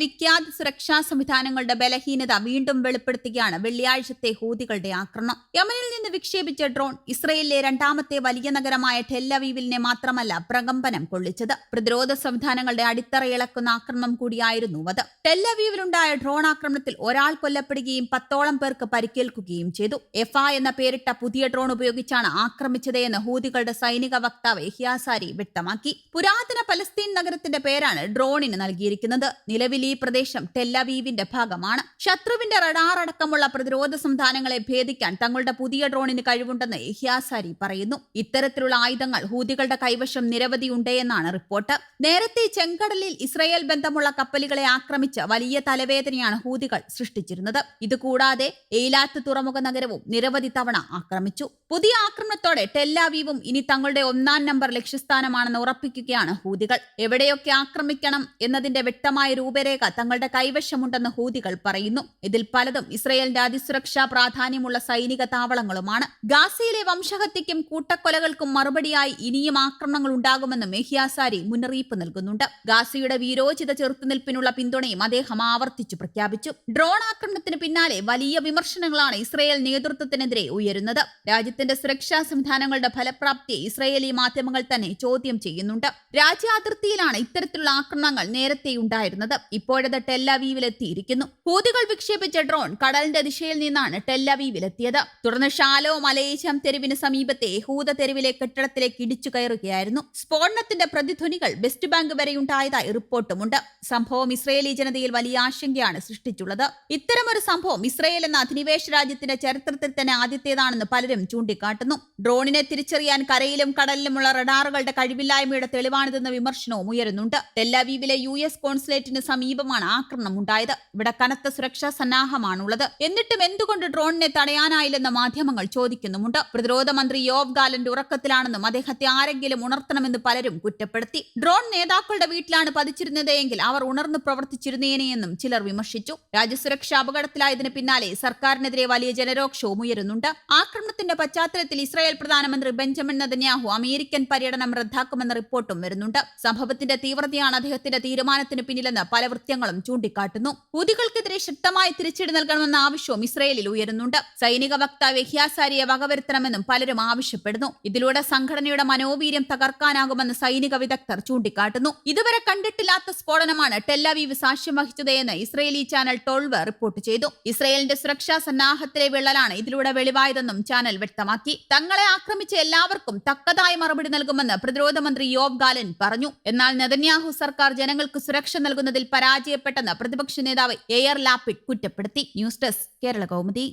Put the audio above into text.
വിഖ്യാത സുരക്ഷാ സംവിധാനങ്ങളുടെ ബലഹീനത വീണ്ടും വെളിപ്പെടുത്തുകയാണ് വെള്ളിയാഴ്ചത്തെ ഹൂതികളുടെ ആക്രമണം. യമനിൽ നിന്ന് വിക്ഷേപിച്ച ഡ്രോൺ ഇസ്രയേലിലെ രണ്ടാമത്തെ വലിയ നഗരമായ ടെല്ലവീവിലിനെ മാത്രമല്ല പ്രകമ്പനം കൊള്ളിച്ചത്. പ്രതിരോധ സംവിധാനങ്ങളുടെ അടിത്തറ ഇളക്കുന്ന ആക്രമണം കൂടിയായിരുന്നു അത്. ടെല്ലവീവിലുണ്ടായ ഡ്രോൺ ആക്രമണത്തിൽ ഒരാൾ കൊല്ലപ്പെടുകയും പത്തോളം പേർക്ക് പരിക്കേൽക്കുകയും ചെയ്തു. എഫ എന്ന പേരിട്ട പുതിയ ഡ്രോൺ ഉപയോഗിച്ചാണ് ആക്രമിച്ചത് എന്ന് ഹൂതികളുടെ സൈനിക വക്താവ് ഹിയാസാരി വ്യക്തമാക്കി. പുരാതന പലസ്തീൻ നഗരത്തിന്റെ പേരാണ് ഡ്രോണിന് നൽകിയിരിക്കുന്നത്. നിലവിൽ പ്രദേശം ടെല്ലവീവിന്റെ ഭാഗമാണ്. ശത്രുവിന്റെ റഡാർ അടക്കമുള്ള പ്രതിരോധ സംവിധാനങ്ങളെ ഭേദിക്കാൻ തങ്ങളുടെ പുതിയ ഡ്രോണിന് കഴിവുണ്ടെന്ന് ഹിയാസാരി പറയുന്നു. ഇത്തരത്തിലുള്ള ആയുധങ്ങൾ ഹൂതികളുടെ കൈവശം നിരവധി ഉണ്ടെന്നാണ് റിപ്പോർട്ട്. നേരത്തെ ചെങ്കടലിൽ ഇസ്രയേൽ ബന്ധമുള്ള കപ്പലുകളെ ആക്രമിച്ച് വലിയ തലവേദനയാണ് ഹൂതികൾ സൃഷ്ടിച്ചിരുന്നത്. ഇതുകൂടാതെ എയിലാത്ത് തുറമുഖ നഗരവും നിരവധി തവണ ആക്രമിച്ചു. പുതിയ ആക്രമണത്തോടെ ടെല്ലാവീവും ഇനി തങ്ങളുടെ ഒന്നാം നമ്പർ ലക്ഷ്യസ്ഥാനമാണെന്ന് ഉറപ്പിക്കുകയാണ് ഹൂതികൾ. എവിടെയൊക്കെ ആക്രമിക്കണം എന്നതിന്റെ വ്യക്തമായ രൂപരേഖ തങ്ങളുടെ കൈവശമുണ്ടെന്ന് ഹൂതികൾ പറയുന്നു. ഇതിൽ പലതും ഇസ്രയേലിന്റെ അതിസുരക്ഷാ പ്രാധാന്യമുള്ള സൈനിക താവളങ്ങളുമാണ്. ഗാസയിലെ വംശഹത്യയ്ക്കും കൂട്ടക്കൊലകൾക്കും മറുപടിയായി ഇനിയും ആക്രമണങ്ങൾ ഉണ്ടാകുമെന്ന് മെഹിയാസാരി മുന്നറിയിപ്പ് നൽകുന്നുണ്ട്. ഗാസയുടെ വീരോചിത ചെറുത്തുനിൽപ്പിനുള്ള പിന്തുണയും അദ്ദേഹം ആവർത്തിച്ചു പ്രഖ്യാപിച്ചു. ഡ്രോൺ ആക്രമണത്തിന് പിന്നാലെ വലിയ വിമർശനങ്ങളാണ് ഇസ്രയേൽ നേതൃത്വത്തിനെതിരെ ഉയരുന്നത്. രാജ്യത്തിന്റെ സുരക്ഷാ സംവിധാനങ്ങളുടെ ഫലപ്രാപ്തിയെ ഇസ്രയേലി മാധ്യമങ്ങൾ തന്നെ ചോദ്യം ചെയ്യുന്നുണ്ട്. രാജ്യാതിർത്തിയിലാണ് ഇത്തരത്തിലുള്ള ആക്രമണങ്ങൾ നേരത്തെ ഉണ്ടായിരുന്നത് ഇപ്പോഴത് ടെല്ലവീവിലെത്തിയിരിക്കുന്നു ഹൂതികൾ വിക്ഷേപിച്ച ഡ്രോൺ കടലിന്റെ ദിശയിൽ നിന്നാണ് ടെല്ലവീവിലെത്തിയത് തുടർന്ന് ഷാലോ മലേഷ്യം തെരുവിന് സമീപത്തെ ഹൂത തെരുവിലെ കെട്ടിടത്തിലേക്ക് ഇടിച്ചു കയറുകയായിരുന്നു. സ്ഫോടനത്തിന്റെ പ്രതിധ്വനികൾ വെസ്റ്റ് ബാങ്ക് വരെയുണ്ടായതായി റിപ്പോർട്ടുമുണ്ട്. സംഭവം ഇസ്രയേലി ജനതയിൽ വലിയ ആശങ്കയാണ് സൃഷ്ടിച്ചുള്ളത്. ഇത്തരമൊരു സംഭവം ഇസ്രയേൽ എന്ന അധിനിവേശ രാജ്യത്തിന്റെ ചരിത്രത്തിൽ തന്നെ ആദ്യത്തേതാണെന്ന് പലരും ചൂണ്ടിക്കാട്ടുന്നു. ഡ്രോണിനെ തിരിച്ചറിയാൻ കരയിലും കടലിലുമുള്ള റഡാറുകളുടെ കഴിവില്ലായ്മയുടെ തെളിവാണിതെന്ന വിമർശനവും ഉയരുന്നുണ്ട്. ടെല്ലവീവിലെ യു എസ് കോൺസുലേറ്റിന് സമീപമാണ് ആക്രമണം ഉണ്ടായത് ഇവിടെ കനത്ത സുരക്ഷാ സന്നാഹമാണുള്ളത്. എന്നിട്ടും എന്തുകൊണ്ട് ഡ്രോണിനെ തടയാനായില്ലെന്ന് മാധ്യമങ്ങൾ ചോദിക്കുന്നുമുണ്ട്. പ്രതിരോധ മന്ത്രി യോവ് ഗാലന്റ് ഉറക്കത്തിലാണെന്നും അദ്ദേഹത്തെ ആരെങ്കിലും ഉണർത്തണമെന്ന് പലരും കുറ്റപ്പെടുത്തി. ഡ്രോൺ നേതാക്കളുടെ വീട്ടിലാണ് പതിച്ചിരുന്നത് എങ്കിൽ അവർ ഉണർന്നു പ്രവർത്തിച്ചിരുന്നേനെയെന്നും ചിലർ വിമർശിച്ചു. രാജ്യസുരക്ഷ അപകടത്തിലായതിന് പിന്നാലെ സർക്കാരിനെതിരെ വലിയ ജനരോക്ഷവും ഉയരുന്നുണ്ട്. ആക്രമണത്തിന്റെ പശ്ചാത്തലത്തിൽ ഇസ്രായേൽ പ്രധാനമന്ത്രി ബെഞ്ചമിൻ നദന്യാഹു അമേരിക്കൻ പര്യടനം റദ്ദാക്കുമെന്ന റിപ്പോർട്ടും വരുന്നുണ്ട്. സംഭവത്തിന്റെ തീവ്രതയാണ് അദ്ദേഹത്തിന്റെ തീരുമാനത്തിന് പിന്നിലെന്ന് പല വൃത്യങ്ങളും ചൂണ്ടിക്കാട്ടുന്നു. ഹൂതികൾക്കെതിരെ ശക്തമായ തിരിച്ചടി നൽകണമെന്ന ആവശ്യവും ഇസ്രയേലിൽ ഉയരുന്നുണ്ട്. സൈനിക വക്താവ് ഹിയാസാരിയെ വകവരുത്തണമെന്നും പലരും ആവശ്യപ്പെടുന്നു. ഇതിലൂടെ സംഘടനയുടെ മനോവീര്യം തകർക്കാനാകുമെന്ന് സൈനിക വിദഗ്ധർ ചൂണ്ടിക്കാട്ടുന്നു. ഇതുവരെ കണ്ടിട്ടില്ലാത്ത സ്ഫോടനമാണ് ടെല്ലവീവ് സാക്ഷ്യം വഹിച്ചത് എന്ന് ഇസ്രയേലി ചാനൽ ടോൾവ് റിപ്പോർട്ട് ചെയ്തു. ഇസ്രയേലിന്റെ സുരക്ഷാ സന്നാഹത്തിലെ വിള്ളലാണ് ഇതിലൂടെ വെളിവായതെന്നും ചാനൽ വ്യക്തമാക്കി. തങ്ങളെ ആക്രമിച്ച എല്ലാവർക്കും തക്കതായ മറുപടി നൽകുമെന്ന് പ്രതിരോധ മന്ത്രി യോബ് ഗാലൻ പറഞ്ഞു. എന്നാൽ നെതന്യാഹു സർക്കാർ ജനങ്ങൾക്ക് സുരക്ഷ നൽകുന്നതിൽ പരാജയപ്പെട്ടെന്ന് പ്രതിപക്ഷ നേതാവ് എ ആർ ലാപ്പിഡ് കുറ്റപ്പെടുത്തി. News desk Kerala Kaumudi.